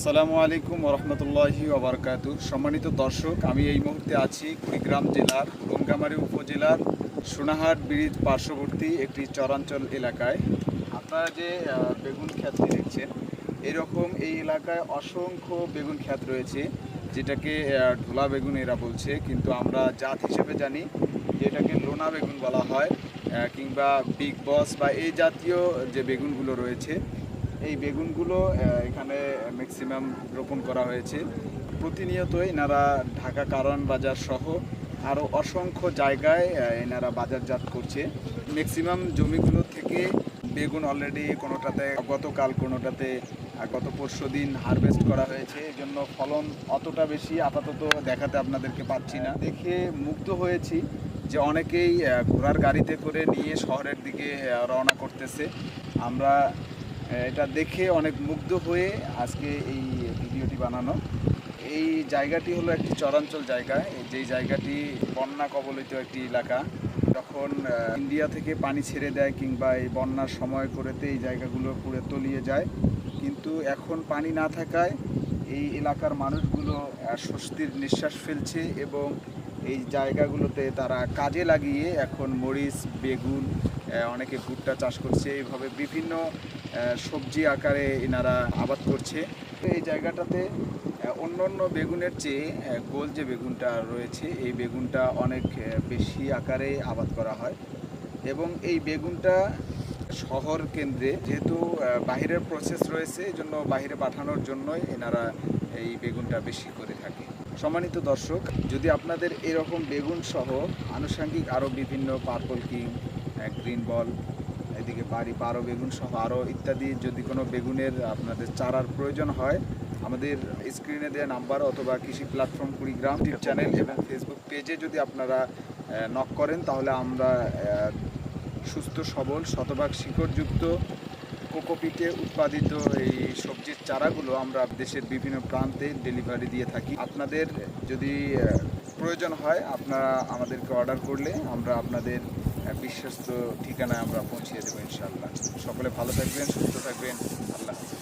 আসসালামু আলাইকুম রহমতুল্লাহি ওবরকাত সম্মানিত দর্শক, আমি এই মুহূর্তে আছি কুড়িগ্রাম জেলার গঙ্গামারী উপজেলার সোনাহাট ব্রিজ পার্শ্ববর্তী একটি চরাঞ্চল এলাকায়। আপনারা যে বেগুন খ্যাতটি দেখছেন, এরকম এই এলাকায় অসংখ্য বেগুন খ্যাত রয়েছে, যেটাকে ঢোলা বেগুন এরা বলছে, কিন্তু আমরা জাত হিসেবে জানি যে এটাকে লোনা বেগুন বলা হয় কিংবা বিগ বস বা এই জাতীয় যে বেগুনগুলো রয়েছে এই বেগুনগুলো এখানে ম্যাক্সিমাম রোপণ করা হয়েছে। প্রতিনিয়তই এনারা ঢাকা কারণ বাজার সহ আরও অসংখ্য জায়গায় এনারা বাজারজাত করছে। ম্যাক্সিমাম জমিগুলো থেকে বেগুন অলরেডি কোনোটাতে, গতকাল কোনোটাতে গত পরশু দিন হারভেস্ট করা হয়েছে। এই জন্য ফলন অতটা বেশি আপাতত দেখাতে আপনাদেরকে পাচ্ছি না। দেখে মুগ্ধ হয়েছি যে অনেকেই ঘোড়ার গাড়িতে করে নিয়ে শহরের দিকে রওনা করতেছে। আমরা এটা দেখে অনেক মুগ্ধ হয়ে আজকে এই ভিডিওটি বানানো। এই জায়গাটি হলো একটি চরাঞ্চল জায়গা। যেই জায়গাটি বন্যা কবলিত একটি এলাকা যখন ইন্ডিয়া থেকে পানি ছেড়ে দেয় কিংবা এই বন্যার সময় করেতে এই জায়গাগুলো পুরো তলিয়ে যায়। কিন্তু এখন পানি না থাকায় এই এলাকার মানুষগুলো স্বস্তির নিঃশ্বাস ফেলছে এবং এই জায়গাগুলোতে তারা কাজে লাগিয়ে এখন মরিচ, বেগুন অনেকে ভুট্টা চাষ করছে। এইভাবে বিভিন্ন সবজি আকারে এনারা আবাদ করছে। এই জায়গাটাতে অন্য অন্য বেগুনের চেয়ে গোল যে বেগুনটা রয়েছে, এই বেগুনটা অনেক বেশি আকারে আবাদ করা হয়। এবং এই বেগুনটা শহর কেন্দ্রে যেহেতু বাহিরের প্রসেস রয়েছে এই জন্য বাহিরে পাঠানোর জন্যই এনারা এই বেগুনটা বেশি করে থাকে। সম্মানিত দর্শক, যদি আপনাদের এরকম বেগুন সহ আনুষঙ্গিক আরও বিভিন্ন পার্পল কিং গ্রিন বল এদিকে বাড়ি বারো বেগুন সহ আরও ইত্যাদি যদি কোনো বেগুনের আপনাদের চারার প্রয়োজন হয় আমাদের স্ক্রিনে দেওয়া নাম্বার অথবা কৃষি প্ল্যাটফর্ম কুড়িগ্রাম ইউটিউব চ্যানেল এবং ফেসবুক পেজে যদি আপনারা নক করেন তাহলে আমরা সুস্থ সবল শতভাগ শিকড়যুক্ত কোকোপিটে উৎপাদিত এই সবজির চারাগুলো আমরা দেশের বিভিন্ন প্রান্তে ডেলিভারি দিয়ে থাকি। আপনাদের যদি প্রয়োজন হয়, আপনারা আমাদেরকে অর্ডার করলে আমরা আপনাদের বিশ্বস্ত ঠিকানায় আমরা পৌঁছিয়ে দেবো ইনশাআল্লাহ। সকলে ভালো থাকবেন, সুস্থ থাকবেন। আল্লাহ হাফেজ।